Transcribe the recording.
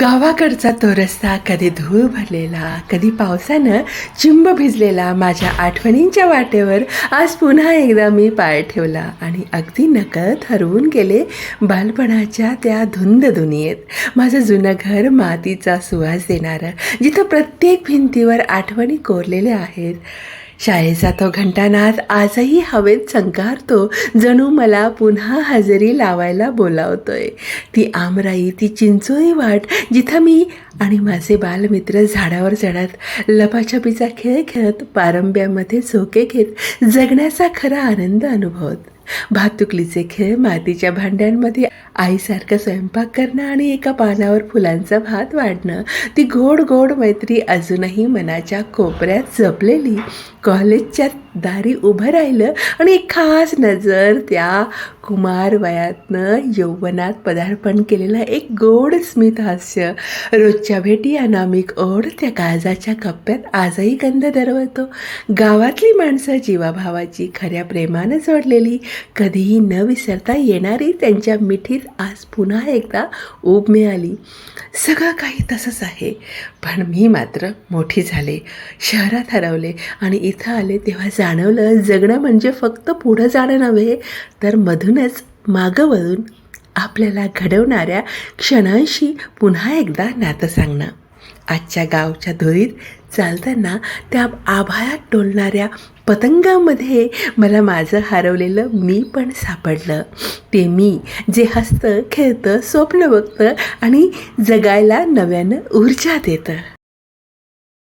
गावाकडचा तो रस्ता कधी धूळ भरलेला कधी पावसानं चिंब भिजलेला माझ्या आठवणींच्या वाटेवर आज पुन्हा एकदा मी पाय ठेवला आणि अगदी नकळत हरवून गेले बालपणाच्या त्या धुंद दुनियेत. माझं जुनं घर मातीचा सुवास देणारं जिथं प्रत्येक भिंतीवर आठवणी कोरलेल्या आहेत. शाळेचा तो घंटानाद आजही हवेत चंकारतो जणू मला पुन्हा हजेरी लावायला बोलावतोय. ती आमराई ती चिंचोळी वाट जिथं मी आणि माझे बालमित्र झाडावर चढत लपाछपीचा खेळ खेळत पारंब्यामध्ये झोके घेत जगण्याचा खरा आनंद अनुभवत. भातुकलीचे खेळ मातीच्या भांड्यांमध्ये आईसारखं स्वयंपाक करणं आणि एका पानावर फुलांचा भात वाढणं ती गोड गोड मैत्री अजूनही मनाच्या कोपऱ्यात जपलेली कॉलेजच्या दारी उभं राहिलं आणि एक खास नजर त्या कुमार वयातनं यौवनात पदार्पण केलेलं एक गोड स्मित हास्य. रोजच्या भेटी अनामिक ओढ त्या काळजाच्या कप्प्यात आजही गंध दरवतो गावातली माणसं जीवाभावाची खऱ्या प्रेमानं जोडलेली कधीही न विसरता येणारी त्यांच्या मिठीत आज पुन्हा एकदा ऊब मिळाली. सगळं काही तसंच आहे पण मी मात्र मोठी झाले शहरात हरवले आणि इथं आले तेव्हा जाणवलं जगणं म्हणजे फक्त पुढं जाणं नव्हे तर मधूनच मागं वळून आपल्याला घडवणाऱ्या क्षणांशी पुन्हा एकदा नातं सांगणं. आजच्या गावच्या धुळीत चालताना त्या आभाळात टोलणाऱ्या पतंगामध्ये मला माझं हरवलेलं मी पण सापडलं. ते मी जे हसतं खेळतं स्वप्न बघतं आणि जगायला नव्यानं ऊर्जा देतं.